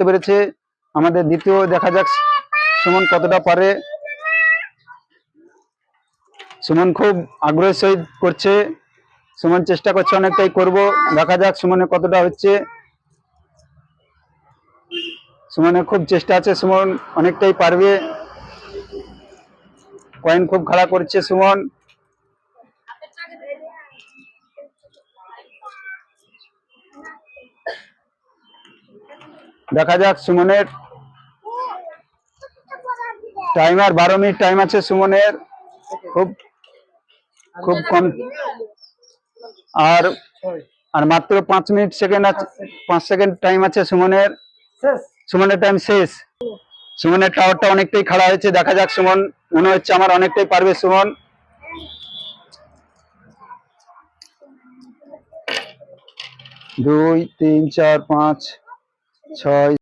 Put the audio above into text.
করতে পেরেছে। আমাদের দ্বিতীয় দেখা যাক সুমন কতটা পারে। সুমন খুব আগ্রহের সহিত করছে। সুমন চেষ্টা করছে অনেকটাই করব। দেখা যাক সুমনে কতটা হচ্ছে। সুমনের খুব চেষ্টা আছে, সুমন অনেকটাই পারবে। কয়েন খুব খাড়া করছে সুমন। দেখা যাক সুমনের টাইমার বারো মিনিট টাইম আছে সুমনের। খুব খুব কম। আর আর মাত্র পাঁচ মিনিট সেকেন্ড আছে পাঁচ সেকেন্ড টাইম আছে সুমনের। সুমনের টাইম শেষ। সুমনের টাওয়ারটা অনেকটাই খাড়া হয়েছে। দেখা যাক সুমন মনে হচ্ছে আমার অনেকটাই পারবে সুমন। দুই তিন চার পাঁচ 敲